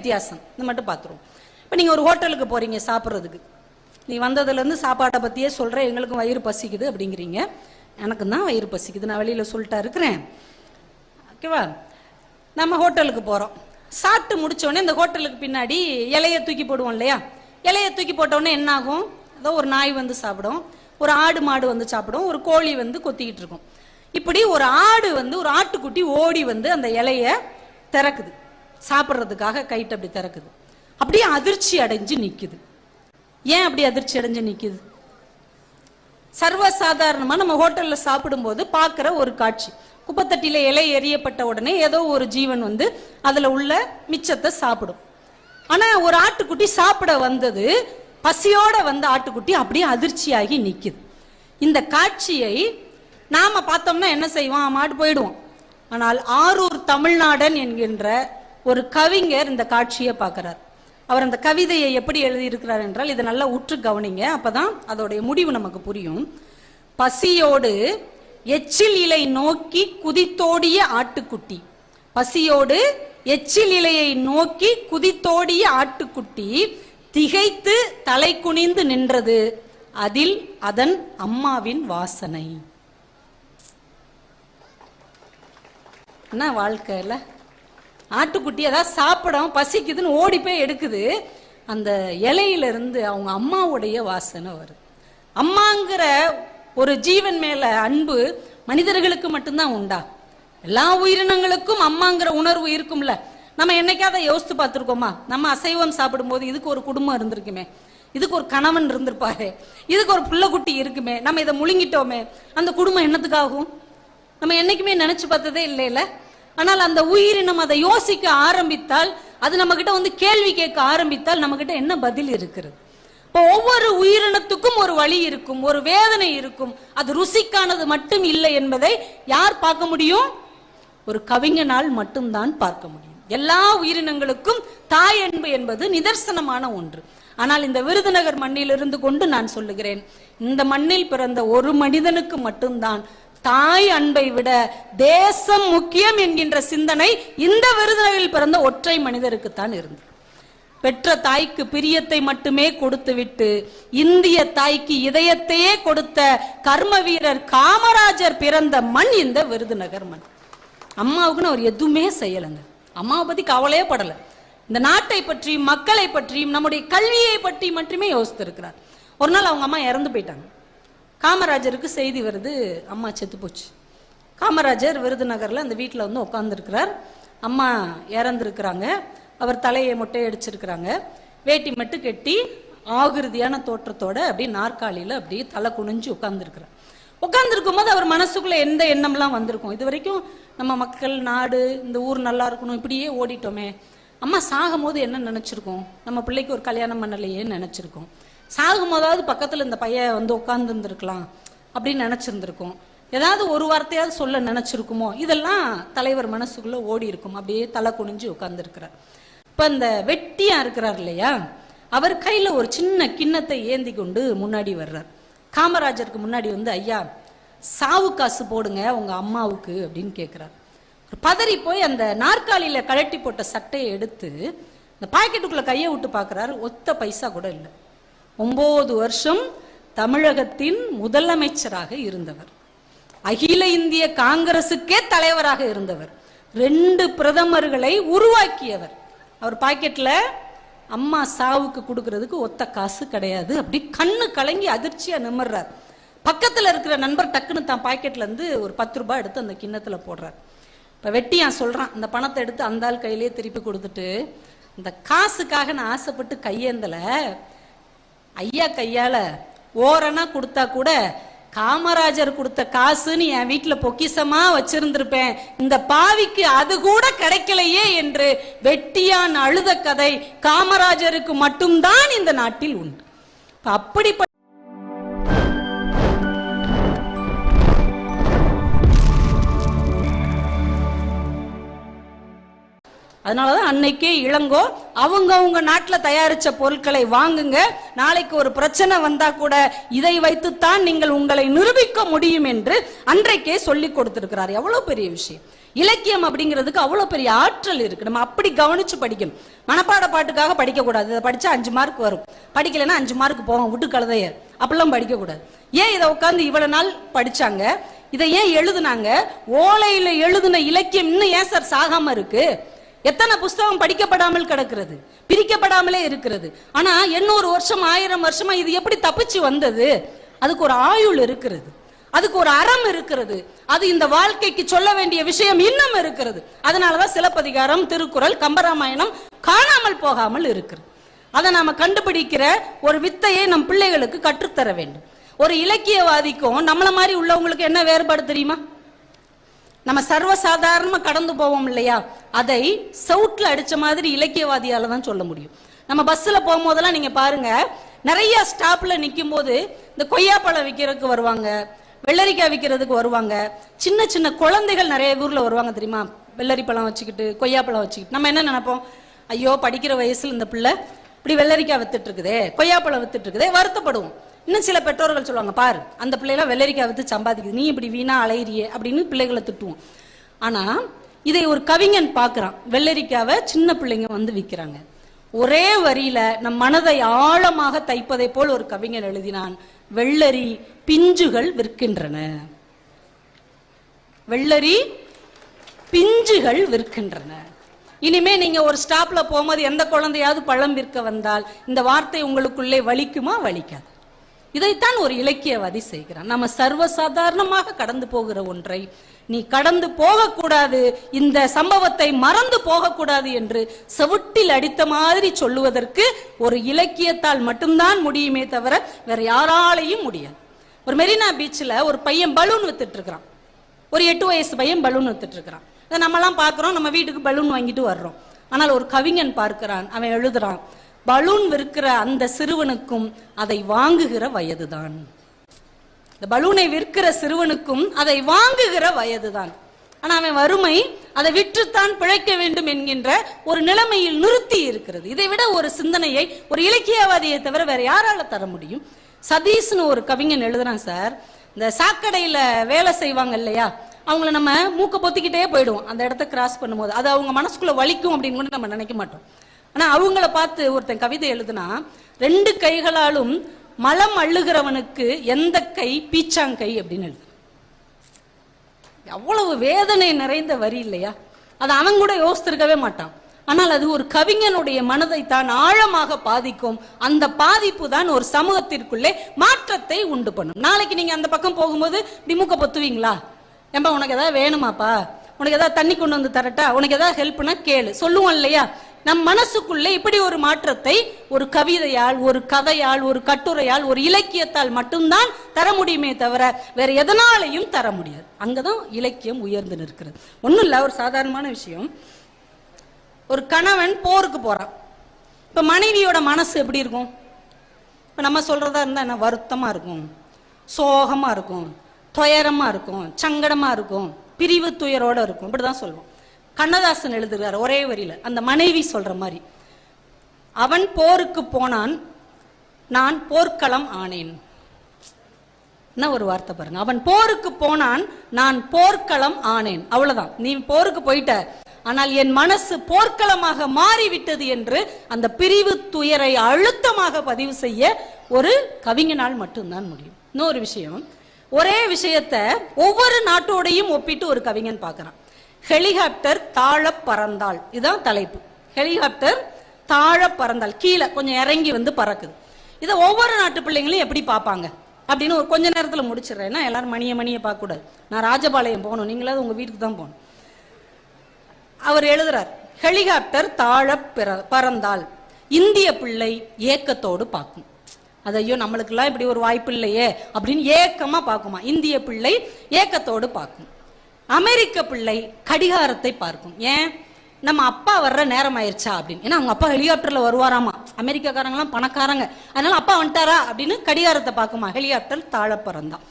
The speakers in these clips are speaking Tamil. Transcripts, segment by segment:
வித்தியாசம். இது மட்டும் பார்த்துருவோம். இப்போ நீங்கள் ஒரு ஹோட்டலுக்கு போகிறீங்க சாப்பிட்றதுக்கு. நீ வந்ததுலேருந்து சாப்பாட்டை பற்றியே சொல்கிறேன் எங்களுக்கும் வயிறு பசிக்குது அப்படிங்கிறீங்க. எனக்கு தான் வயிறு பசிக்குது. நான் வெளியில் சொல்லிட்டா இருக்கிறேன். ஓகேவா? நம்ம ஹோட்டலுக்கு போகிறோம் சாப்பிட்டு முடித்தோடனே இந்த ஹோட்டலுக்கு பின்னாடி இலையை தூக்கி போடுவோம் இல்லையா? இலையை தூக்கி போட்டோடனே என்ன ஆகும் ஏதோ ஒரு நாய் வந்து சாப்பிடும். ஒரு ஆடு மாடு வந்து சாப்பிடும். ஒரு கோழி வந்து கொத்திக்கிட்டு இருக்கும். இப்படி ஒரு ஆடு வந்து ஒரு ஆட்டுக்குட்டி ஓடி வந்து அந்த இலைய திறக்குது. சாப்பிட்றதுக்காக கைட்டு அப்படி திறக்குது. அப்படியே அதிர்ச்சி அடைஞ்சு நிற்குது ஏன் அப்படி அதிர்ச்சி அடைஞ்சு நிற்குது சர்வசாதாரணமாக நம்ம ஹோட்டலில் சாப்பிடும்போது பார்க்குற ஒரு காட்சி. குப்பத்தட்டியில் இலை எரியப்பட்ட உடனே ஏதோ ஒரு ஜீவன் வந்து அதில் உள்ள மிச்சத்தை சாப்பிடும். ஆனால் ஒரு ஆட்டுக்குட்டி சாப்பிட வந்தது பசியோட வந்த ஆட்டுக்குட்டி அப்படியே அதிர்ச்சியாகி நிற்குது இந்த காட்சியை நாம் பார்த்தோம்னா என்ன செய்வோம்? மாட்டு போயிடுவோம். ஆனால் ஆரூர் தமிழ்நாடன் என்கின்ற ஒரு கவிஞர் இந்த காட்சியை பார்க்கிறார். அவர் அந்த கவிதையை எப்படி எழுதியிருக்கிறார் என்றால் இதை நல்லா உற்று கவனிங்க அப்பதான் அதோடைய முடிவு நமக்கு புரியும். பசியோடு எச்சில் இலை நோக்கி குதித்தோடிய ஆட்டுக்குட்டி. பசியோடு எச்சில் இலையை நோக்கி குதித்தோடிய ஆட்டுக்குட்டி திகைத்து தலை குனிந்து நின்றது. அதில் அதன் அம்மாவின் வாசனை. என்ன வாழ்க்கையில? ஆட்டுக்குட்டி அதாவது சாப்பிடும் பசிக்குதுன்னு ஓடி போய் எடுக்குது. அந்த இலையிலிருந்து அவங்க அம்மாவுடைய வாசனை வருது அம்மாங்கிற ஒரு ஜீவன் மேல அன்பு மனிதர்களுக்கு மட்டும்தான் உண்டா? எல்லா உயிரினங்களுக்கும் அம்மாங்கிற உணர்வு இருக்கும்ல. நம்ம என்னைக்காவது யோசித்து பார்த்துருக்கோமா? நம்ம அசைவம் சாப்பிடும்போது இதுக்கு ஒரு குடும்பம் இருந்திருக்குமே. இதுக்கு ஒரு கணவன் இருந்திருப்பாரு. இதுக்கு ஒரு பிள்ளைக்குட்டி இருக்குமே. நம்ம இதை முழுங்கிட்டோமே. அந்த குடும்பம் என்னத்துக்காகும்? நம்ம என்னைக்குமே நினைச்சு பார்த்ததே இல்லைல்ல ஆனால் அந்த உயிரினம் அதை யோசிக்க ஆரம்பித்தால் அது நம்ம கிட்ட வந்து கேள்வி கேட்க ஆரம்பித்தால் நம்ம கிட்ட என்ன பதில் இருக்கிறது? இப்போ ஒவ்வொரு உயிரினத்துக்கும் ஒரு வழி இருக்கும் ஒரு வேதனை இருக்கும். அது ருசிக்கானது மட்டும் இல்லை என்பதை யார் பார்க்க முடியும்? ஒரு கவிஞனால் மட்டும்தான் பார்க்க முடியும். எல்லா உயிரினங்களுக்கும் தாய் அன்பு என்பது நிதர்சனமான ஒன்று. ஆனால் இந்த விருதுநகர் மண்ணிலிருந்து கொண்டு நான் சொல்லுகிறேன் இந்த மண்ணில் பிறந்த ஒரு மனிதனுக்கு மட்டும்தான் தாய் அன்பை விட தேசம் முக்கியம் என்கின்ற சிந்தனை இந்த விருதுநகரில் பிறந்த ஒற்றை மனிதருக்குத்தான் இருந்தது. பெற்ற தாய்க்கு பிரியத்தை மட்டுமே கொடுத்துவிட்டு இந்திய தாய்க்கு இதயத்தையே கொடுத்த கர்ம வீரர் காமராஜர் பிறந்த மண் இந்த விருதுநகர் மண். அம்மாவுக்குன்னு அவர் எதுவுமே செய்யலைங்க. அம்மாவை பத்தி கவலையே படல. இந்த நாட்டை பற்றியும் மக்களை பற்றியும் நம்முடைய கல்வியை பற்றி மட்டுமே யோசித்திருக்கிறார். ஒரு நாள் அவங்க அம்மா இறந்து போயிட்டாங்க. காமராஜருக்கு செய்தி வருது அம்மா செத்து போச்சு. காமராஜர் விருதுநகரில் அந்த வீட்டில் வந்து உட்காந்துருக்கிறார் அம்மா இறந்துருக்கிறாங்க. அவர் தலையை மொட்டை அடிச்சிருக்கிறாங்க வேட்டி மட்டும் கட்டி ஆகிருதியான தோற்றத்தோட அப்படியே நாற்காலியில அப்படியே தலை குனிஞ்சு உட்காந்துருக்கிறார் உட்காந்துருக்கும் போது அவர் மனசுக்குள்ளே எந்த எண்ணம்லாம் வந்திருக்கும்? இது வரைக்கும் நம்ம மக்கள் நாடு இந்த ஊர் நல்லா இருக்கணும் இப்படியே ஓடிட்டோமே. அம்மா சாகும் போது என்ன நினச்சிருக்கோம்? நம்ம பிள்ளைக்கு ஒரு கல்யாணம் பண்ணலையே நினச்சிருக்கோம். சாகும் போதாவது பக்கத்தில் இந்த பையன் வந்து உட்காந்துருந்துருக்கலாம் அப்படின்னு நினச்சிருந்துருக்கும். ஏதாவது ஒரு வார்த்தையாவது சொல்ல நினச்சிருக்குமோ இதெல்லாம் தலைவர் மனசுக்குள்ளே ஓடி இருக்கும். அப்படியே தலை குனிஞ்சு உட்கார்ந்துருக்கிறார். இப்போ இந்த வெட்டியாக இருக்கிறார் இல்லையா அவர் கையில் ஒரு சின்ன கிண்ணத்தை ஏந்தி கொண்டு முன்னாடி வர்றார். காமராஜருக்கு முன்னாடி வந்து ஐயா சாவு காசு போடுங்க உங்கள் அம்மாவுக்கு அப்படின்னு கேட்குறார் பதறி போய் அந்த நாற்காலியில் கழட்டி போட்ட சட்டையை எடுத்து இந்த பாக்கெட்டுக்குள்ளே கையை விட்டு பார்க்குறாரு ஒத்த பைசா கூட இல்லை. ஒன்பது வருஷம் தமிழகத்தின் முதலமைச்சராக இருந்தவர். அகில இந்திய காங்கிரசுக்கே தலைவராக இருந்தவர். ரெண்டு பிரதமர்களை உருவாக்கியவர். அவர் பாக்கெட்ல அம்மா சாவுக்கு கொடுக்கறதுக்கு ஒத்த காசு கிடையாது. அப்படி கண்ணு கலங்கி அதிர்ச்சியா நிமிர்றார். பக்கத்துல இருக்கிற நண்பர் டக்குன்னு தான் பாக்கெட்ல இருந்து ஒரு பத்து ரூபாய் எடுத்து அந்த கிண்ணத்துல போடுறார். இப்ப வெட்டியான் சொல்றான் அந்த பணத்தை எடுத்து அந்த ஆள் கையிலேயே திருப்பி கொடுத்துட்டு இந்த காசுக்காக நான் ஆசைப்பட்டு கையேந்தல ஐயா கையால ஓரணா கொடுத்தா கூட காமராஜர் கொடுத்த காசுன்னு என் வீட்டுல பொக்கிசமா வச்சிருந்திருப்பேன். இந்த பாவிக்கு அது கூட கிடைக்கலையே என்று வெட்டியான் அழுத கதை காமராஜருக்கு மட்டும்தான் இந்த நாட்டில் உண்டு. அப்படிப்பட்ட அதனாலதான் அன்னைக்கே இளங்கோ அவங்க அவங்க நாட்டில் தயாரிச்ச பொருட்களை வாங்குங்க. நாளைக்கு ஒரு பிரச்சனை வந்தா கூட இதை வைத்துத்தான் நீங்கள் உங்களை நிரூபிக்க முடியும் என்று அன்றைக்கே சொல்லி கொடுத்திருக்கிறார். எவ்வளவு பெரிய விஷயம். இலக்கியம் அப்படிங்கிறதுக்கு அவ்வளவு பெரிய ஆற்றல் இருக்கு. நம்ம அப்படி கவனிச்சு படிக்கணும். மனப்பாட பாட்டுக்காக படிக்க கூடாது இதை படிச்சா அஞ்சு மார்க் வரும். படிக்கலைன்னா அஞ்சு மார்க் போகும். விட்டு கழுதைய அப்படிலாம் படிக்க கூடாது ஏன் இதை உட்காந்து இவ்வளவு நாள் படிச்சாங்க? இதை ஏன் எழுதுனாங்க? ஓலையில எழுதுன இலக்கியம் இன்னும் ஏன் சார் சாகாம இருக்கு? எத்தனை புஸ்தகம் படிக்கப்படாமல் கிடக்கிறது? பிரிக்கப்படாமலே இருக்கிறது. ஆனா எண்ணூறு வருஷம் ஆயிரம் வருஷமா இது எப்படி தப்பிச்சு வந்தது? அதுக்கு ஒரு ஆயுள் இருக்கிறது. அதுக்கு ஒரு அறம் இருக்கிறது. அது இந்த வாழ்க்கைக்கு சொல்ல வேண்டிய விஷயம் இன்னும் இருக்கிறது. அதனாலதான் சிலப்பதிகாரம் திருக்குறள் கம்பராமாயணம் காணாமல் போகாமல் இருக்கிறது அதை நாம கண்டுபிடிக்கிற ஒரு வித்தையை நம் பிள்ளைகளுக்கு கற்றுத்தர வேண்டும். ஒரு இலக்கியவாதிக்கும் நம்மள மாதிரி உள்ளவங்களுக்கு என்ன வேறுபாடு தெரியுமா? நம்ம சர்வசாதாரணமாக கடந்து போவோம் இல்லையா? அதை சவுட்டில் அடித்த மாதிரி இலக்கியவாதியால் தான் சொல்ல முடியும். நம்ம பஸ்ஸில் போகும்போதெல்லாம் நீங்கள் பாருங்க நிறைய ஸ்டாப்பில் நிற்கும் போது இந்த கொய்யாப்பழம் விற்கிறதுக்கு வருவாங்க வெள்ளரிக்காய் விற்கிறதுக்கு வருவாங்க சின்ன சின்ன குழந்தைகள் நிறைய ஊரில் வருவாங்க தெரியுமா? வெள்ளரி பழம் வச்சுக்கிட்டு கொய்யாப்பழம் வச்சுக்கிட்டு. நம்ம என்ன நினைப்போம்? ஐயோ படிக்கிற வயசுல இந்த பிள்ளை இப்படி வெள்ளரிக்காய் வித்துட்டு இருக்குதே கொய்யாப்பழம் வித்துட்டு இருக்குதே வருத்தப்படுவோம். இன்னும் சில பெற்றோர்கள் சொல்லுவாங்க பாரு அந்த பிள்ளைலாம் வெள்ளரிக்காய் வித்து சம்பாதிக்குது. நீ இப்படி வீணா அலையிறியே அப்படின்னு பிள்ளைகளை திட்டுவோம். ஆனா இதை ஒரு கவிஞன் பார்க்கறான் வெள்ளரிக்காவை சின்ன பிள்ளைங்க வந்து விற்கிறாங்க ஒரே வரியில நம் மனதை ஆழமாக தைப்பதை போல் ஒரு கவிஞன் எழுதினான் வெள்ளரி பிஞ்சுகள் விற்கின்றன. வெள்ளரி பிஞ்சுகள் விற்கின்றன. இனிமே நீங்க ஒரு ஸ்டாப்ல போகும்போது எந்த குழந்தையாவது பழம் விற்க வந்தால் இந்த வார்த்தை உங்களுக்குள்ளே வலிக்குமா? வலிக்காது. இதைத்தான் ஒரு இலக்கியவாதி செய்கிறான். நம்ம சர்வசாதாரணமாக கடந்து போகிற ஒன்றை நீ கடந்து போகக்கூடாது இந்த சம்பவத்தை மறந்து போகக்கூடாது என்று செவுட்டில் அடித்த மாதிரி சொல்லுவதற்கு ஒரு இலக்கியத்தால் மட்டும்தான் முடியுமே தவிர வேற யாராலையும் முடியாது. ஒரு மெரினா பீச்சில் ஒரு பையன் பலூன் வித்துட்டு இருக்கிறான் ஒரு எட்டு வயசு பையன் பலூன் வித்துட்டு இருக்கிறான் இதை நம்மலாம் பார்க்குறோம் நம்ம வீட்டுக்கு பலூன் வாங்கிட்டு வர்றோம். ஆனால் ஒரு கவிஞன் பார்க்கிறான் அவன் எழுதுறான். பலூன் விற்கிற அந்த சிறுவனுக்கும் அதை வாங்குகிற வயதுதான். இந்த பலூனை விற்கிற சிறுவனுக்கும் அதை வாங்குகிற வயதுதான். ஆனா அவன் வறுமை அதை விற்றுத்தான் பிழைக்க வேண்டும் என்கின்ற ஒரு நிலைமையில் நிறுத்தி இருக்கிறது. இதை விட ஒரு சிந்தனையை ஒரு இலக்கியவாதியை தவிர வேற யாரால தர முடியும்? சதீஷ்னு ஒரு கவிஞன் எழுதுறான் சார் இந்த சாக்கடையில வேலை செய்வாங்க இல்லையா? அவங்கள நம்ம மூக்க பொத்திக்கிட்டே போயிடுவோம். அந்த இடத்த கிராஸ் பண்ணும்போது. அது அவங்க மனசுக்குள்ள வலிக்கும் அப்படின்னு கூட நம்ம நினைக்க மாட்டோம். ஆனா அவங்கள பார்த்து ஒருத்தன் கவிதை எழுதுனா ரெண்டு கைகளாலும் மலம் அள்ளுகிறவனுக்கு எந்த கை? பீச்சாங்கை அப்படின்னு எழுது அவ்வளவு வேதனை நிறைந்த வரி இல்லையா? அது அவன் கூட யோசித்திருக்கவே மாட்டான். ஆனால் அது ஒரு கவிஞனுடைய மனதை தான் ஆழமாக பாதிக்கும். அந்த பாதிப்பு தான் ஒரு சமூகத்திற்குள்ளே மாற்றத்தை உண்டு பண்ணும். நாளைக்கு நீங்க அந்த பக்கம் போகும்போது திமுக பொத்துவீங்களா? ஏம்பா உனக்கு ஏதாவது வேணுமாப்பா? உனக்கு ஏதாவது தண்ணி கொண்டு வந்து தரட்டா? உனக்கு ஏதாவது ஹெல்ப்னா கேளு. சொல்லுவோம் இல்லையா? நம் மனசுக்குள்ளே இப்படி ஒரு மாற்றத்தை ஒரு கவிதையால் ஒரு கதையால் ஒரு கட்டுரையால் ஒரு இலக்கியத்தால் மட்டும்தான் தர முடியுமே தவிர வேற எதனாலையும் தர முடியாது. அங்கதான் இலக்கியம் உயர்ந்து நிற்கிறது. ஒன்றும் இல்லை ஒரு சாதாரணமான விஷயம். ஒரு கணவன் போருக்கு போறான். இப்ப மனைவியோட மனசு எப்படி இருக்கும்? இப்ப நம்ம சொல்றதா இருந்தா என்ன? வருத்தமா இருக்கும். சோகமா இருக்கும். துயரமா இருக்கும். சங்கடமா இருக்கும். பிரிவு துயரோட இருக்கும். இப்படிதான் சொல்லுவோம் கண்ணதாசன் எழுதுகிறார் ஒரே வரியில. அந்த மனைவி சொல்ற மாதிரி அவன் போருக்கு போனான் நான் போர்க்களம் ஆனேன். என்ன ஒரு வார்த்தை பாருங்க. அவன் போருக்கு போனான் நான் போர்க்களம் ஆனேன். அவ்வளவுதான். நீ போருக்கு போயிட்ட ஆனால் என் மனசு போர்க்களமாக மாறிவிட்டது என்று அந்த பிரிவு துயரை அழுத்தமாக பதிவு செய்ய ஒரு கவிஞனால் மட்டும்தான் முடியும். இன்னொரு விஷயம் ஒரே விஷயத்த ஒவ்வொரு நாட்டோடையும் ஒப்பிட்டு ஒரு கவிஞன் பார்க்கறான். ஹெலிகாப்டர் தாழ பறந்தாள். இதுதான் தலைப்பு. ஹெலிகாப்டர் தாழ பறந்தாள். கீழே கொஞ்சம் இறங்கி வந்து பறக்குது. இதை ஒவ்வொரு நாட்டு பிள்ளைங்களும் எப்படி பார்ப்பாங்க? அப்படின்னு ஒரு கொஞ்ச நேரத்தில் முடிச்சிடுறேன். எல்லாரும் மணிய மணியை பார்க்க கூடாது நான் ராஜபாளையம் போகணும். நீங்களாவது உங்க வீட்டுக்கு தான் போகணும். அவர் எழுதுறார் ஹெலிகாப்டர் தாழ பிற- பறந்தால் இந்திய பிள்ளை ஏக்கத்தோடு பார்க்கும். அது ஐயோ நம்மளுக்கெல்லாம் இப்படி ஒரு வாய்ப்பு இல்லையே அப்படின்னு ஏக்கமா பார்க்குமா? இந்திய பிள்ளை ஏக்கத்தோடு பார்க்கும். அமெரிக்க பிள்ளை கடிகாரத்தை பார்க்கும். ஏன்? நம்ம அப்பா வர்ற நேரம் ஆயிடுச்சா அப்படின்னு. ஏன்னா அவங்க அப்பா ஹெலிகாப்டர்ல வருவாராமா? அமெரிக்காக்காரங்களாம் பணக்காரங்க. அதனால அப்பா வந்துட்டாரா அப்படின்னு கடிகாரத்தை பார்க்குமா? ஹெலிகாப்டர் தாழ பிறந்தான்.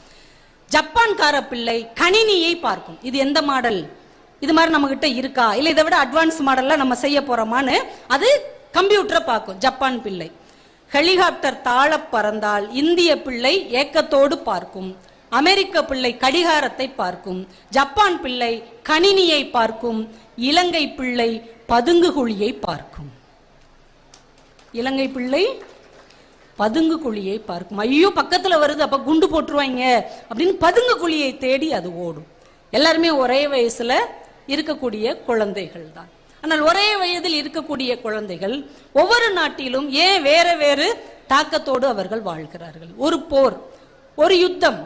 ஜப்பான்கார பிள்ளை கணினியை பார்க்கும். இது எந்த மாடல்? இது மாதிரி நம்ம கிட்ட இருக்கா? இல்லை இதை விட அட்வான்ஸ் மாடல்ல நம்ம செய்ய போறோமான்னு அது கம்ப்யூட்டரை பார்க்கும். ஜப்பான் பிள்ளை. ஹெலிகாப்டர் தாழ பறந்தால் இந்திய பிள்ளை ஏக்கத்தோடு பார்க்கும். அமெரிக்க பிள்ளை கடிகாரத்தை பார்க்கும். ஜப்பான் பிள்ளை கணினியை பார்க்கும். இலங்கை பிள்ளை பதுங்கு குழியை பார்க்கும். இலங்கை பிள்ளை பதுங்கு குழியை பார்க்கும். ஐயோ பக்கத்துல வருது அப்ப குண்டு போட்டுருவாங்க அப்படின்னு பதுங்கு குழியை தேடி அது ஓடும். எல்லாருமே ஒரே வயசுல இருக்கக்கூடிய குழந்தைகள் தான் ஆனால் ஒரே வயதில் இருக்கக்கூடிய குழந்தைகள் ஒவ்வொரு நாட்டிலும் ஏன் வேற வேறு தாக்கத்தோடு அவர்கள் வாழ்கிறார்கள்? ஒரு போர் ஒரு யுத்தம்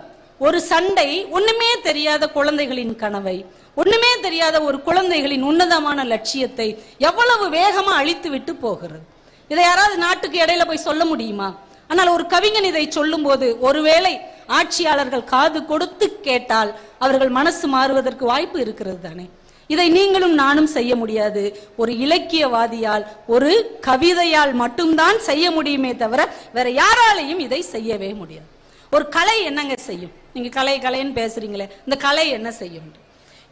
ஒரு சண்டை ஒண்ணுமே தெரியாத குழந்தைகளின் கனவை ஒண்ணுமே தெரியாத ஒரு குழந்தைகளின் உன்னதமான லட்சியத்தை எவ்வளவு வேகமா அழித்து விட்டு போகிறது? இதை யாராவது நாட்டுக்கு இடையில போய் சொல்ல முடியுமா? ஆனால் ஒரு கவிஞன் இதை சொல்லும்போது ஒருவேளை ஆட்சியாளர்கள் காது கொடுத்து கேட்டால் அவர்கள் மனசு மாறுவதற்கு வாய்ப்பு இருக்கிறது தானே? இதை நீங்களும் நானும் செய்ய முடியாது. ஒரு இலக்கியவாதியால் ஒரு கவிதையால் மட்டும்தான் செய்ய முடியுமே தவிர வேற யாராலையும் இதை செய்யவே முடியாது. ஒரு கலை என்னங்க செய்யும்? நீங்க கலை கலைன்னு பேசுறீங்களே இந்த கலை என்ன செய்யும்?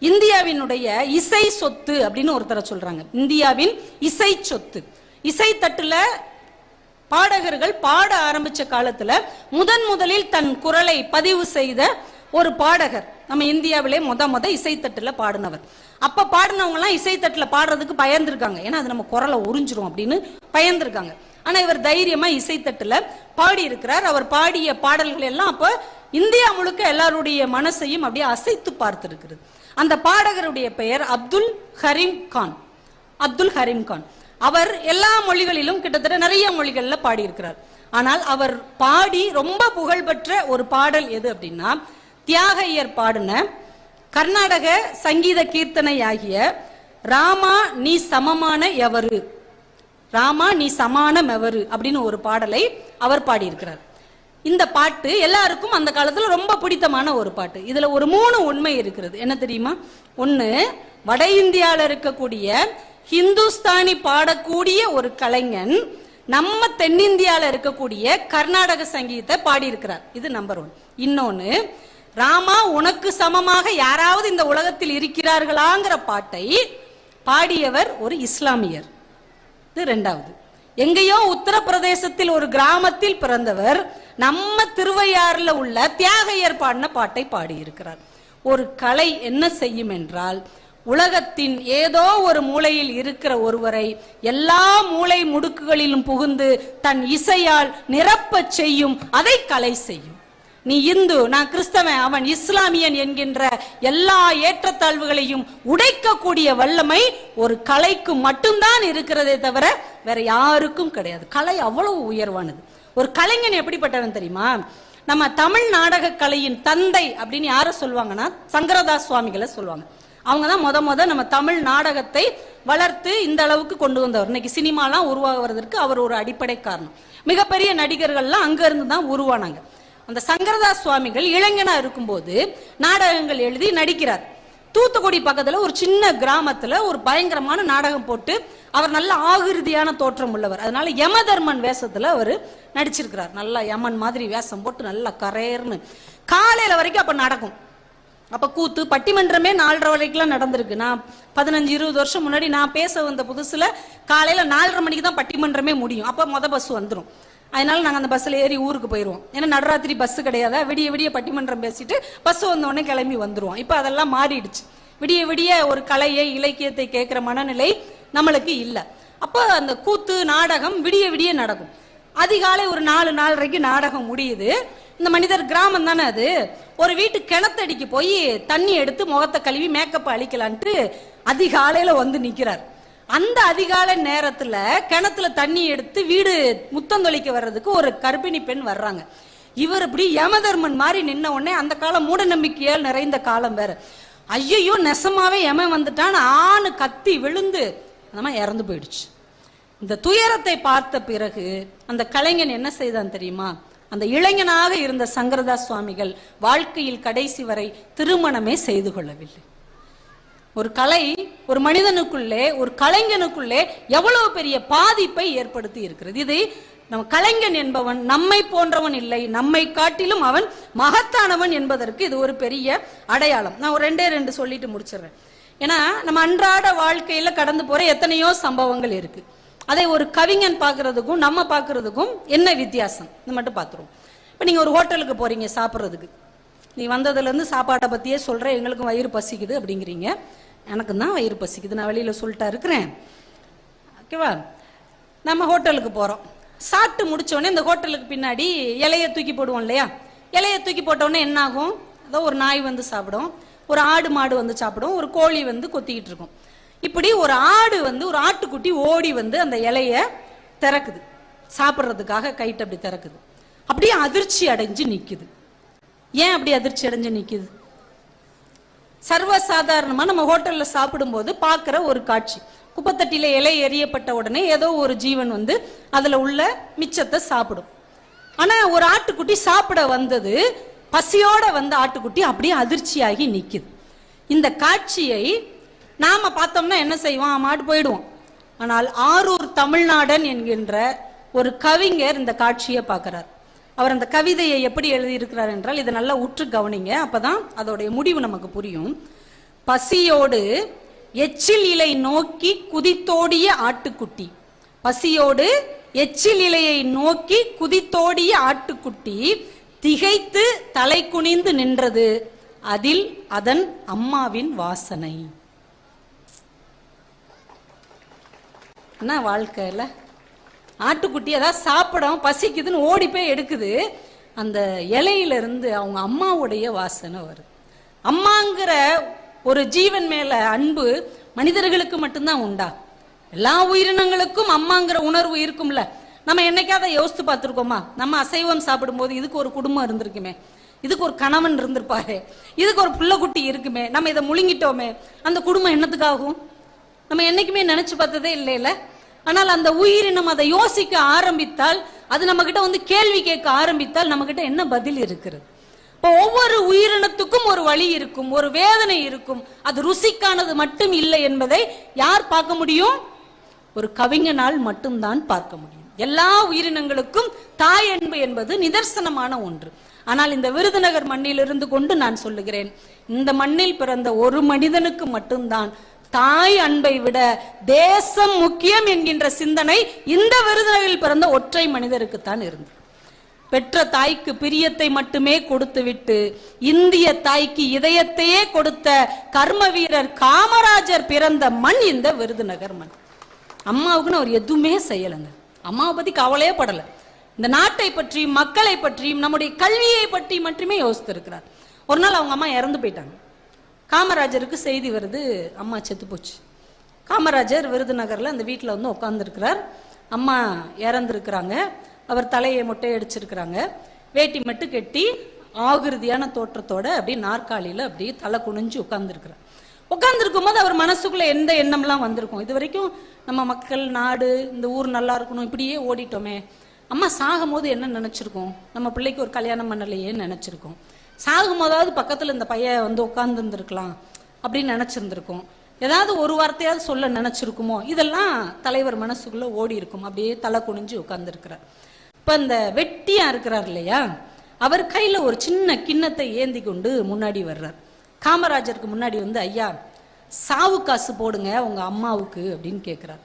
இந்தியாவினுடைய இசை சொத்து அப்படின்னு ஒருத்தரை சொல்றாங்க. இந்தியாவின் இசை சொத்து. இசை தட்டுல பாடகர்கள் பாட ஆரம்பிச்ச காலத்துல முதன் முதலில் தன் குரலை பதிவு செய்த ஒரு பாடகர். நம்ம இந்தியாவிலே மொத மொத இசைத்தட்டுல பாடினவர். அப்போ பாடினவங்கலாம் இசைத்தட்டில் இசைத்தட்டுல பாடுறதுக்கு பயந்துருக்காங்க. ஏன்னா அது நம்ம குரலை உறிஞ்சிரும் அப்படின்னு பயந்துருக்காங்க. ஆனா இவர் தைரியமா இசைத்தட்டுல பாடி இருக்கிறார் அவர் பாடிய பாடல்கள் எல்லாம் அப்போ இந்தியா முழுக்க எல்லாருடைய மனசையும் அப்படியே அசைத்து பார்த்திருக்கிறது. அந்த பாடகருடைய பெயர் அப்துல் ஹரீம் கான். அப்துல் ஹரீம் கான். அவர் எல்லா மொழிகளிலும் கிட்டத்தட்ட நிறைய மொழிகள்ல பாடியிருக்கிறார். ஆனால் அவர் பாடி ரொம்ப புகழ்பெற்ற ஒரு பாடல் எது அப்படின்னா தியாகையர் பாடின கர்நாடக சங்கீத கீர்த்தனை ஆகிய ராமா நீ சமமான எவரு ராமா நீ சமானம் எவரு அப்படின்னு ஒரு பாடலை அவர் பாடியிருக்கிறார். இந்த பாட்டு எல்லாருக்கும் அந்த காலத்தில் ரொம்ப பிடித்தமான ஒரு பாட்டு. இதுல ஒரு மூணு உண்மை இருக்கிறது. என்ன தெரியுமா? ஒன்று வட இந்தியாவில் இருக்கக்கூடிய ஹிந்துஸ்தானி பாடக்கூடிய ஒரு கலைஞன் நம்ம தென்னிந்தியாவில் இருக்கக்கூடிய கர்நாடக சங்கீதத்தை பாடியிருக்கிறார். இது நம்பர் ஒன் இன்னொன்று ராமா உனக்கு சமமாக யாராவது இந்த உலகத்தில் இருக்கிறார்களாங்கிற பாட்டை பாடியவர் ஒரு இஸ்லாமியர். இது ரெண்டாவது. எங்கேயோ உத்தரப்பிரதேசத்தில் ஒரு கிராமத்தில் பிறந்தவர் நம்ம திருவையாறுல உள்ள தியாகையர் பாடின பாட்டை பாடியிருக்கிறார். ஒரு கலை என்ன செய்யும் என்றால் உலகத்தின் ஏதோ ஒரு மூலையில் இருக்கிற ஒருவரை எல்லா மூளை முடுக்குகளிலும் புகுந்து தன் இசையால் நிரப்பச் செய்யும் அதை கலை செய்யும். நீ இந்து நான் கிறிஸ்தவன் அவன் இஸ்லாமியன் என்கின்ற எல்லா ஏற்றத்தாழ்வுகளையும் உடைக்கக்கூடிய வல்லமை ஒரு கலைக்கு மட்டும்தான் இருக்கிறதே தவிர வேற யாருக்கும் கிடையாது. கலை அவ்வளவு உயர்வானது. ஒரு கலைஞன் எப்படிப்பட்டவன் தெரியுமா? நம்ம தமிழ் நாடக கலையின் தந்தை அப்படின்னு யார சொல்லுவாங்கன்னா? சங்கரதாஸ் சுவாமிகளை சொல்லுவாங்க. அவங்க தான் முத முத நம்ம தமிழ் நாடகத்தை வளர்த்து இந்த அளவுக்கு கொண்டு வந்தவர். இன்னைக்கு சினிமாலாம் உருவாகுவதற்கு அவர் ஒரு அடிப்படை காரணம். மிகப்பெரிய நடிகர்கள்லாம் அங்க இருந்து தான் உருவானாங்க. அந்த சங்கரதாஸ் சுவாமிகள் இளைஞனா இருக்கும்போது நாடகங்கள் எழுதி நடிக்கிறார். தூத்துக்குடி பக்கத்துல ஒரு சின்ன கிராமத்துல ஒரு பயங்கரமான நாடகம் போட்டு அவர் நல்ல ஆகிருதியான தோற்றம் உள்ளவர். அதனால யமதர்மன் வேஷத்துல அவர் நடிச்சிருக்கிறார். நல்லா யமன் மாதிரி வேஷம் போட்டு நல்லா கரையர்னு காலையில வரைக்கும் அப்ப நடக்கும். அப்ப கூத்து பட்டிமன்றமே நாலரை வரைக்கும்லாம் நடந்திருக்கு. நான் பதினஞ்சு இருபது வருஷம் முன்னாடி நான் பேச வந்த புதுசுல காலையில நாலரை மணிக்கு தான் பட்டிமன்றமே முடியும். அப்ப மொத பஸ் வந்துடும் அதனால நாங்கள் அந்த பஸ்ஸில் ஏறி ஊருக்கு போயிடுவோம் ஏன்னா நடராத்திரி பஸ் கிடையாதா? விடிய விடிய பட்டிமன்றம் பேசிட்டு பஸ் வந்தோடனே கிளம்பி வந்துடுவோம் இப்போ அதெல்லாம் மாறிடுச்சு. விடிய விடிய ஒரு கலையை இலக்கியத்தை கேட்குற மனநிலை நம்மளுக்கு இல்லை. அப்போ அந்த கூத்து நாடகம் விடிய விடிய நடக்கும். அதிகாலை ஒரு நாலு நாலரைக்கு நாடகம் முடியுது. இந்த மனிதர் கிராமம் தானே அது? ஒரு வீட்டு கிணத்தடிக்கு போய் தண்ணி எடுத்து முகத்தை கழுவி மேக்கப் அழிக்கலான்ட்டு அதிகாலையில் வந்து நிற்கிறார் அந்த அதிகாலை நேரத்துல கிணத்துல தண்ணி எடுத்து வீடு முத்தம் தொழிக்க வர்றதுக்கு ஒரு கர்ப்பிணி பெண் வர்றாங்க. இவர் இப்படி யமதர்மன் மாதிரி நின்ன உடனே அந்த காலம் மூட நம்பிக்கையால் நிறைந்த காலம் வேற. ஐயையோ நெசமாவே எம வந்துட்டான் ஆணு கத்தி விழுந்து அந்த மாதிரி இறந்து போயிடுச்சு. இந்த துயரத்தை பார்த்த பிறகு அந்த கலைஞன் என்ன செய்தான் தெரியுமா? அந்த இளைஞனாக இருந்த சங்கரதாஸ் சுவாமிகள் வாழ்க்கையில் கடைசி வரை திருமணமே செய்து கொள்ளவில்லை. ஒரு கலை ஒரு மனிதனுக்குள்ளே ஒரு கலைஞனுக்குள்ளே எவ்வளவு பெரிய பாதிப்பை ஏற்படுத்தி இருக்கிறது. இது நம்ம கலைஞன் என்பவன் நம்மை போன்றவன் இல்லை. நம்மை காட்டிலும் அவன் மகத்தானவன் என்பதற்கு இது ஒரு பெரிய அடையாளம். நான் ஒரு ரெண்டே ரெண்டு சொல்லிட்டு முடிச்சிடுறேன். ஏன்னா நம்ம அன்றாட வாழ்க்கையில கடந்து போற எத்தனையோ சம்பவங்கள் இருக்கு. அதை ஒரு கவிஞன் பார்க்கறதுக்கும் நம்ம பார்க்கறதுக்கும் என்ன வித்தியாசம்? இது மட்டும் பார்த்துருவோம். இப்போ நீங்கள் ஒரு ஹோட்டலுக்கு போறீங்க சாப்பிட்றதுக்கு. நீ வந்ததுலேருந்து சாப்பாட்டை பற்றியே சொல்கிற எங்களுக்கும் வயிறு பசிக்குது அப்படிங்கிறீங்க. எனக்கு தான் வயிறு பசிக்குது நான் வெளியில் சொல்லிட்டா இருக்கிறேன். ஓகேவா? நம்ம ஹோட்டலுக்கு போகிறோம் சாப்பிட்டு முடித்தோடனே இந்த ஹோட்டலுக்கு பின்னாடி இலைய தூக்கி போடுவோம் இல்லையா? இலைய தூக்கி போட்டோடனே என்ன ஆகும் ஏதோ ஒரு நாய் வந்து சாப்பிடும் ஒரு ஆடு மாடு வந்து சாப்பிடும் ஒரு கோழி வந்து கொத்திக்கிட்டு இருக்கும். இப்படி ஒரு ஆடு வந்து ஒரு ஆட்டுக்குட்டி ஓடி வந்து அந்த இலைய திறக்குது. சாப்பிட்றதுக்காக கைட்டு அப்படி திறக்குது. அப்படியே அதிர்ச்சி அடைஞ்சு நிற்குது ஏன் அப்படி அதிர்ச்சி அடைஞ்சு நிக்குது? சர்வசாதாரணமாக நம்ம ஹோட்டலில் சாப்பிடும்போது பார்க்குற ஒரு காட்சி. குப்பத்தட்டியில் இலை எரியப்பட்ட உடனே ஏதோ ஒரு ஜீவன் வந்து அதில் உள்ள மிச்சத்தை சாப்பிடும். ஆனால் ஒரு ஆட்டுக்குட்டி சாப்பிட வந்தது பசியோட வந்த ஆட்டுக்குட்டி அப்படியே அதிர்ச்சியாகி நிற்கிது இந்த காட்சியை நாம் பார்த்தோம்னா என்ன செய்வோம்? மாட்டு போயிடுவோம். ஆனால் ஆரூர் தமிழ்நாடன் என்கின்ற ஒரு கவிஞர் இந்த காட்சியை பார்க்குறார். அவர் அந்த கவிதையை எப்படி எழுதியிருக்கிறார் என்றால் இதை நல்லா உற்று கவனிங்க. அப்பதான் அதோடைய முடிவு நமக்கு புரியும். பசியோடு எச்சில் இலை நோக்கி குதித்தோடிய ஆட்டுக்குட்டி. பசியோடு எச்சில் இலையை நோக்கி குதித்தோடிய ஆட்டுக்குட்டி திகைத்து தலை குனிந்து நின்றது. அதில் அதன் அம்மாவின் வாசனை. என்ன வாழ்க்கையில் ஆட்டுக்குட்டி ஏதாவது சாப்பிடும் பசிக்குதுன்னு ஓடி போய் எடுக்குது. அந்த இலையில இருந்து அவங்க அம்மாவுடைய வாசனை வரும் அம்மாங்கிற ஒரு ஜீவன் மேல அன்பு மனிதர்களுக்கு மட்டும்தான் உண்டா? எல்லா உயிரினங்களுக்கும் அம்மாங்கிற உணர்வு இருக்கும்ல. நம்ம என்னைக்காவது யோசித்து பார்த்துருக்கோமா? நம்ம அசைவம் சாப்பிடும்போது இதுக்கு ஒரு குடும்பம் இருந்திருக்குமே. இதுக்கு ஒரு கணவன் இருந்திருப்பாரு. இதுக்கு ஒரு புள்ளக்குட்டி இருக்குமே. நம்ம இதை முழுங்கிட்டோமே. அந்த குடும்பம் என்னத்துக்காகும்? நம்ம என்னைக்குமே நினைச்சு பார்த்ததே இல்லைல்ல ஆனால் அந்த உயிரினம் அதை யோசிக்க ஆரம்பித்தால் அது நம்ம கிட்ட வந்து கேள்வி கேட்க ஆரம்பித்தால் நம்ம கிட்ட என்ன பதில் இருக்கிறது? இப்போ ஒவ்வொரு உயிரினத்துக்கும் ஒரு வழி இருக்கும் ஒரு வேதனை இருக்கும். அது ருசிக்கானது மட்டும் இல்லை என்பதை யார் பார்க்க முடியும்? ஒரு கவிஞனால் மட்டும்தான் பார்க்க முடியும். எல்லா உயிரினங்களுக்கும் தாய் அன்பு என்பது நிதர்சனமான ஒன்று. ஆனால் இந்த விருதுநகர் மண்ணில் இருந்து கொண்டு நான் சொல்லுகிறேன் இந்த மண்ணில் பிறந்த ஒரு மனிதனுக்கு மட்டும்தான் தாய் அன்பை விட தேசம் முக்கியம் என்கின்ற சிந்தனை இந்த விருதுநகரில் பிறந்த ஒற்றை மனிதருக்குத்தான் இருந்தது. பெற்ற தாய்க்கு பிரியத்தை மட்டுமே கொடுத்துவிட்டு இந்திய தாய்க்கு இதயத்தையே கொடுத்த கர்ம வீரர் காமராஜர் பிறந்த மண் இந்த விருதுநகர் மண். அம்மாவுக்குன்னு அவர் எதுவுமே செய்யலைங்க. அம்மாவை பத்தி கவலையே படலை. இந்த நாட்டை பற்றியும் மக்களை பற்றியும் நம்முடைய கல்வியை பற்றி மட்டுமே யோசித்திருக்கிறார். ஒரு நாள் அவங்க அம்மா இறந்து போயிட்டாங்க. காமராஜருக்கு செய்தி வருது அம்மா செத்து போச்சு. காமராஜர் விருதுநகரில் அந்த வீட்டில் வந்து உட்காந்துருக்கிறார் அம்மா இறந்துருக்கிறாங்க. அவர் தலையை மொட்டை அடிச்சிருக்கிறாங்க வேட்டி மட்டும் கட்டி ஆகிருதியான தோற்றத்தோட அப்படியே நாற்காலியில் அப்படியே தலை குனிஞ்சு உட்காந்துருக்கிறார் உட்காந்துருக்கும் போது அவர் மனசுக்குள்ளே எந்த எண்ணம்லாம் வந்திருக்கும்? இது வரைக்கும் நம்ம மக்கள் நாடு இந்த ஊர் நல்லா இருக்கணும் இப்படியே ஓடிட்டோமே. அம்மா சாகும்போது என்ன நினச்சிருக்கோம்? நம்ம பிள்ளைக்கு ஒரு கல்யாணம் பண்ணலையேன்னு நினச்சிருக்கோம். சாகும் போதாவது பக்கத்தில் இந்த பையன் வந்து உட்காந்துருந்துருக்கலாம் அப்படின்னு நினச்சிருந்துருக்கும். ஏதாவது ஒரு வார்த்தையாவது சொல்ல நினச்சிருக்குமோ இதெல்லாம் தலைவர் மனசுக்குள்ளே ஓடி இருக்கும். அப்படியே தலை குனிஞ்சு உட்கார்ந்துருக்கிறார். இப்போ இந்த வெட்டியாக இருக்கிறார் இல்லையா அவர் கையில் ஒரு சின்ன கிண்ணத்தை ஏந்தி கொண்டு முன்னாடி வர்றார். காமராஜருக்கு முன்னாடி வந்து ஐயா சாவு காசு போடுங்க உங்கள் அம்மாவுக்கு அப்படின்னு கேட்குறார்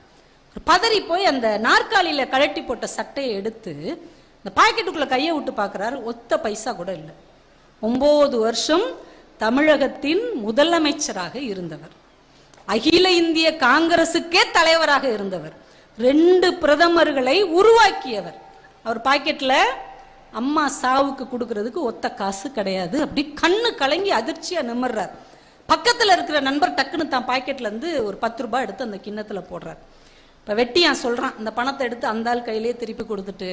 பதறி போய் அந்த நாற்காலியில் கழட்டி போட்ட சட்டையை எடுத்து இந்த பாக்கெட்டுக்குள்ளே கையை விட்டு பார்க்கறாரு ஒத்த பைசா கூட இல்லை. ஒம்பது வருஷம் தமிழகத்தின் முதலமைச்சராக இருந்தவர். அகில இந்திய காங்கிரசுக்கே தலைவராக இருந்தவர். ரெண்டு பிரதமர்களை உருவாக்கியவர். அவர் பாக்கெட்டில் அம்மா சாவுக்கு கொடுக்கறதுக்கு ஒத்த காசு கிடையாது. அப்படி கண்ணு கலங்கி அதிர்ச்சியாக நிமிர்றார். பக்கத்தில் இருக்கிற நண்பர் டக்குன்னு தான் பாக்கெட்ல இருந்து ஒரு பத்து ரூபாய் எடுத்து அந்த கிண்ணத்தில் போடுறார். வெட்டி வெட்டியான் சொல்கிறான் அந்த பணத்தை எடுத்து அந்த ஆள் கையிலேயே திருப்பி கொடுத்துட்டு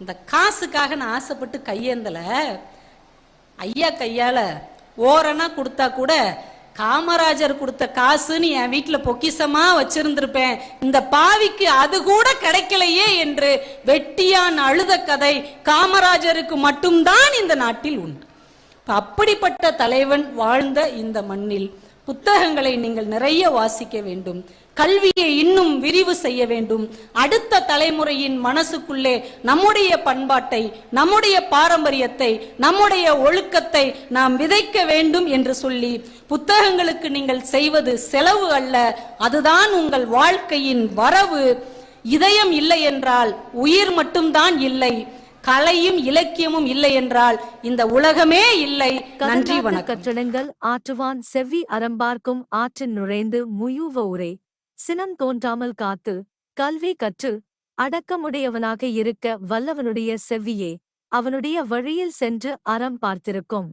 இந்த காசுக்காக நான் ஆசைப்பட்டு கையேந்தல ஐயா கையால ஓரணா கொடுத்தா கூட காமராஜர் கொடுத்த காசுன்னு என் வீட்டில் பொக்கிசமா வச்சிருந்திருப்பேன். இந்த பாவிக்கு அது கூட கிடைக்கலையே என்று வெட்டியான் அழுத கதை காமராஜருக்கு மட்டும்தான் இந்த நாட்டில் உண்டு. அப்படிப்பட்ட தலைவன் வாழ்ந்த இந்த மண்ணில் புத்தகங்களை நீங்கள் நிறைய வாசிக்க வேண்டும். கல்வியை இன்னும் விரிவு செய்ய வேண்டும். அடுத்த தலைமுறையின் மனசுக்குள்ளே நம்முடைய பண்பாட்டை நம்முடைய பாரம்பரியத்தை நம்முடைய ஒழுக்கத்தை நாம் விதைக்க வேண்டும் என்று சொல்லி புத்தகங்களுக்கு நீங்கள் செய்வது செலவு அல்ல. அதுதான் உங்கள் வாழ்க்கையின் வரவு. இதயம் இல்லை என்றால் உயிர் மட்டும்தான் இல்லை. கலையும் இலக்கியமும் இல்லை என்றால் இந்த உலகமே இல்லை. நன்றி வணக்கம். ஆற்றுவான் செவ்வி அறம்பார்க்கும் ஆற்றின் நுழைந்து முயூவ உரை சினம் தோன்றாமல் காத்து கல்வி கற்று அடக்கமுடையவனாக இருக்க வல்லவனுடைய செவ்வியே அவனுடைய வழியில் சென்று அறம் பார்த்திருக்கும்.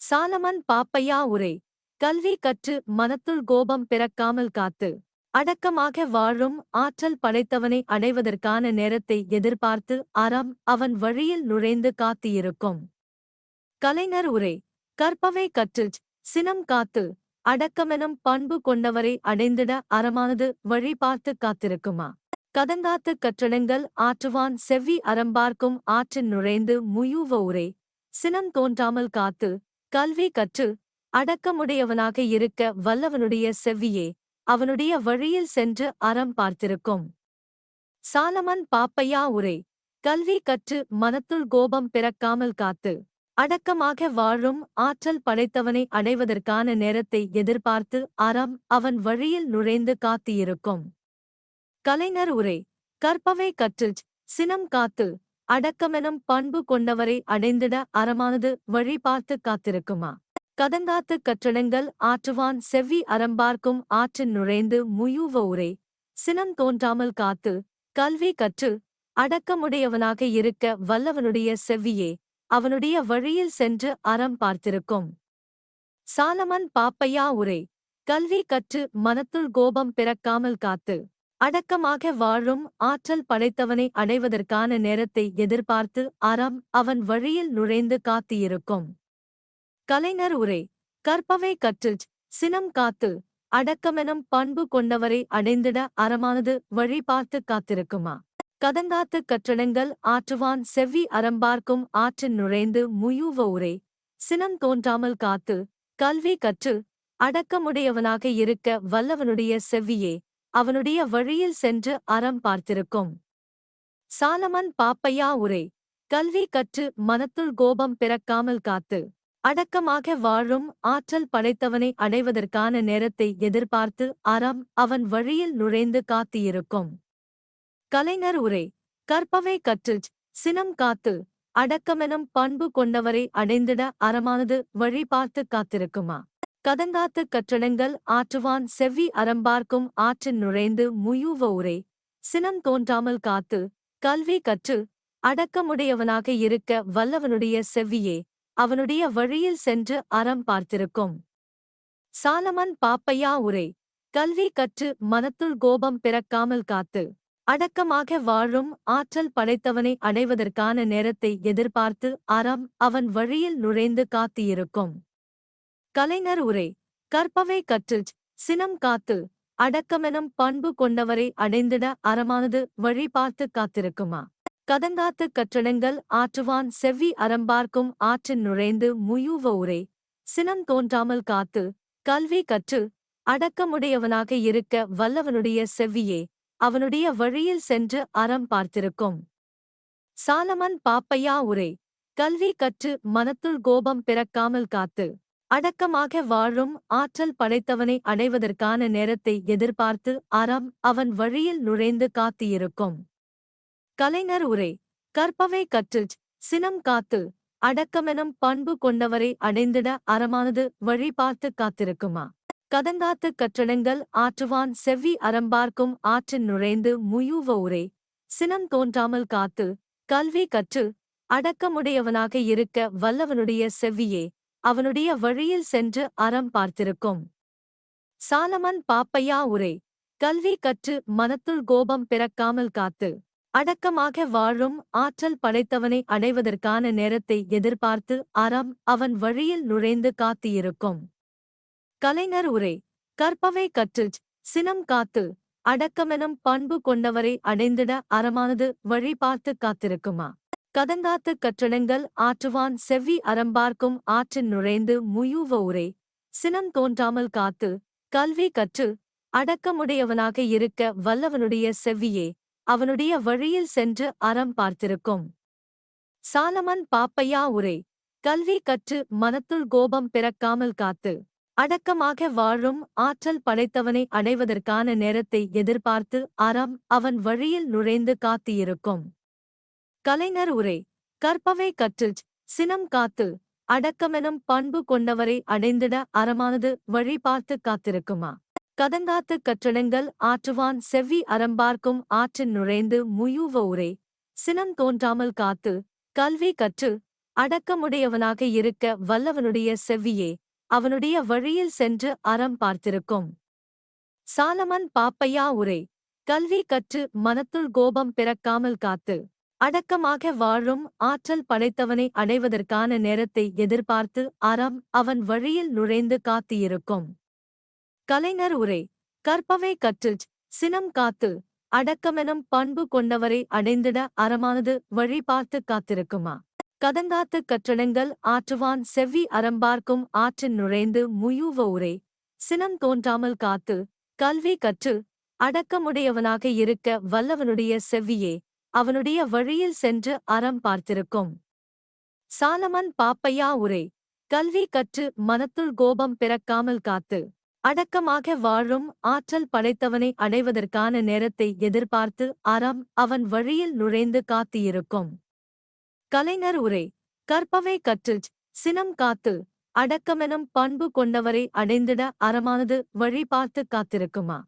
சாலமன் பாப்பையா உரை கல்வி கற்று மனத்துள் கோபம் பிறக்காமல் காத்து அடக்கமாக வாழும் ஆற்றல் படைத்தவனை அடைவதற்கான நேரத்தை எதிர்பார்த்து அறம் அவன் வழியில் நுழைந்து காத்திருக்கும். கலைஞர் உரை கற்பவை கற்று சினம் காத்து அடக்கமெனும் பண்பு கொண்டவரை அடைந்திட அறமானது வழி பார்த்து காத்திருக்குமா? கதங்காத்து கற்றடங்கள் ஆற்றுவான் செவ்வி அறம்பார்க்கும் ஆற்றின் நுழைந்து முயூவ உரை சினம் தோன்றாமல் காத்து கல்வி கற்று அடக்கமுடையவனாக இருக்க வல்லவனுடைய செவ்வியே அவனுடைய வழியில் சென்று அறம் பார்த்திருக்கும். சாலமன் பாப்பையா உரை கல்வி கற்று மனத்துள் கோபம் பிறக்காமல் காத்து அடக்கமாக வாழும் ஆற்றல் படைத்தவனை அடைவதற்கான நேரத்தை எதிர்பார்த்து அறம் அவன் வழியில் நுழைந்து காத்திருக்கும். கலைஞர் உரை கற்பவை கற்றுச் சினம் காத்து அடக்கமெனும் பண்பு கொண்டவரை அடைந்திட அறமானது வழி பார்த்து காத்திருக்குமா? கதங்காத்து கற்றடங்கள் ஆற்றுவான் செவ்வி அறம்பார்க்கும் ஆற்றின் நுழைந்து முயூவ உரை சினம் தோன்றாமல் காத்து கல்வி கற்று அடக்கமுடையவனாக இருக்க வல்லவனுடைய செவ்வியே அவனுடைய வழியில் சென்று அறம் பார்த்திருக்கும். சாலமன் பாப்பையா உரை கல்வி கற்று மனத்துள் கோபம் பிறக்காமல் காத்து அடக்கமாக வாழும் ஆற்றல் படைத்தவனை அடைவதற்கான நேரத்தை எதிர்பார்த்து அறம் அவன் வழியில் நுழைந்து காத்திருக்கும் கலைஞர் உரை கற்பவை கற்று சினம் காத்து அடக்கமெனும் பண்பு கொண்டவரை அடைந்திட அறமானது வழி பார்த்து காத்திருக்குமா? கதங்காத்து கற்றடங்கள் ஆற்றுவான் செவ்வி அறம்பார்க்கும் ஆற்றின் நுழைந்து முயூவ உரை. சினம் தோன்றாமல் காத்து கல்வி கற்று அடக்கமுடையவனாக இருக்க வல்லவனுடைய செவ்வியே அவனுடைய வழியில் சென்று அறம் பார்த்திருக்கும். சாலமன் பாப்பையா உரை. கல்வி கற்று மனத்துள் கோபம் பிறக்காமல் காத்து அடக்கமாக வாழும் ஆற்றல் படைத்தவனை அடைவதற்கான நேரத்தை எதிர்பார்த்து அறம் அவன் வழியில் நுழைந்து காத்திருக்கும். கலைஞர் உரை கற்பவை கற்றுச் சினம் காத்து அடக்கமெனும் பண்பு கொண்டவரை அடைந்திட அறமானது வழி பார்த்து காத்திருக்குமா? கதங்காத்து கற்றடங்கள் ஆற்றுவான் செவ்வி அறம்பார்க்கும் ஆற்றின் நுழைந்து முயூவ உரை சினம் தோன்றாமல் காத்து கல்வி கற்று அடக்கமுடையவனாக இருக்க வல்லவனுடைய செவ்வியே அவனுடைய வழியில் சென்று அறம் பார்த்திருக்கும். சாலமன் பாப்பையா உரை கல்வி கற்று மனத்துள் கோபம் பிறக்காமல் காத்து அடக்கமாக வாழும் ஆற்றல் படைத்தவனை அடைவதற்கான நேரத்தை எதிர்பார்த்து அறம் அவன் வழியில் நுழைந்து காத்திருக்கும். கலைஞர் உரை கற்பவை கற்றுச் சினம் காத்து அடக்கமெனும் பண்பு கொண்டவரை அடைந்திட அறமானது வழி பார்த்து காத்திருக்குமா? கதங்காத்து கற்றடங்கள் ஆற்றுவான் செவ்வி அறம்பார்க்கும் ஆற்றின் நுழைந்து முயூவ உரை சினம் தோன்றாமல் காத்து கல்வி கற்று அடக்கமுடையவனாக இருக்க வல்லவனுடைய செவ்வியே அவனுடைய வழியில் சென்று அறம் பார்த்திருக்கும். சாலமன் பாப்பையா உரை கல்வி கற்று மனத்துள் கோபம் பிறக்காமல் காத்து அடக்கமாக வாழும் ஆற்றல் படைத்தவனை அடைவதற்கான நேரத்தை எதிர்பார்த்து அறம் அவன் வழியில் நுழைந்து காத்திருக்கும் கலைஞர் உரை கற்பவை கற்று சினம் காத்து அடக்கமெனும் பண்பு கொண்டவரை அடைந்திட அறமானது வழி பார்த்து காத்திருக்குமா? கதங்காத்து கற்றடங்கள் ஆற்றுவான் செவ்வி அறம்பார்க்கும் ஆற்றின் நுழைந்து முயூவ உரை. சினம் தோன்றாமல் காத்து கல்வி கற்று அடக்கமுடையவனாக இருக்க வல்லவனுடைய செவ்வியே அவனுடைய வழியில் சென்று அறம் பார்த்திருக்கும். சாலமன் பாப்பையா உரை. கல்வி கற்று மனத்துள் கோபம் பிறக்காமல் காத்து அடக்கமாக வாழும் ஆற்றல் படைத்தவனை அடைவதற்கான நேரத்தை எதிர்பார்த்து அறம் அவன் வழியில் நுழைந்து காத்திருக்கும். கலைஞர் உரை கற்பவை கற்றுச் சினம் காத்து அடக்கமெனும் பண்பு கொண்டவரை அடைந்திட அறமானது வழி பார்த்து காத்திருக்குமா? கதங்காத்து கற்றடங்கள் ஆற்றுவான் செவ்வி அறம்பார்க்கும் ஆற்றின் நுழைந்து முயூவ உரை சினம் தோன்றாமல் காத்து கல்வி கற்று அடக்கமுடையவனாக இருக்க வல்லவனுடைய செவ்வியே அவனுடைய வழியில் சென்று அறம் பார்த்திருக்கும். சாலமன் பாப்பையா உரை கல்வி கற்று மனத்துள் கோபம் பிறக்காமல் காத்து அடக்கமாக வாழும் ஆற்றல் படைத்தவனை அடைவதற்கான நேரத்தை எதிர்பார்த்து அறம் அவன் வழியில் நுழைந்து காத்திருக்கும். கலைஞர் உரை கற்பவை கற்றுச் சினம் காத்து அடக்கமெனும் பண்பு கொண்டவரை அடைந்திட அறமானது வழி பார்த்து காத்திருக்குமா? கதங்காத்து கற்றடங்கள் ஆற்றுவான் செவ்வி அறம்பார்க்கும் ஆற்றின் நுழைந்து முயூவ உரை சினம் தோன்றாமல் காத்து கல்வி கற்று அடக்கமுடையவனாக இருக்க வல்லவனுடைய செவ்வியே அவனுடைய வழியில் சென்று அறம் பார்த்திருக்கும். சாலமன் பாப்பையா உரை கல்வி கற்று மனத்துள் கோபம் பிறக்காமல் காத்து அடக்கமாக வாழும் ஆற்றல் படைத்தவனை அடைவதற்கான நேரத்தை எதிர்பார்த்து அறம் அவன் வழியில் நுழைந்து காத்திருக்கும் கலைஞர் உரை கற்பவை கற்று சினம் காத்து அடக்கமெனும் பண்பு கொண்டவரை அடைந்திட அறமானது வழி பார்த்து காத்திருக்குமா? கதங்காத்து கற்றடங்கள் ஆற்றுவான் செவ்வி அறம்பார்க்கும் ஆற்றின் நுழைந்து முயூவ உரை. சினம் தோன்றாமல் காத்து கல்வி கற்று அடக்கமுடையவனாக இருக்க வல்லவனுடைய செவ்வியே அவனுடைய வழியில் சென்று அறம் பார்த்திருக்கும். சாலமன் பாப்பையா உரை. கல்வி கற்று மனத்துள் கோபம் பிறக்காமல் காத்து அடக்கமாக வாழும் ஆற்றல் படைத்தவனை அடைவதற்கான நேரத்தை எதிர்பார்த்து அறம் அவன் வழியில் நுழைந்து காத்திருக்கும். கலைஞர் உரை கற்பவை கற்றுச் சினம் காத்து அடக்கமெனும் பண்பு கொண்டவரை அடைந்திட அறமானது வழி பார்த்து காத்திருக்குமா?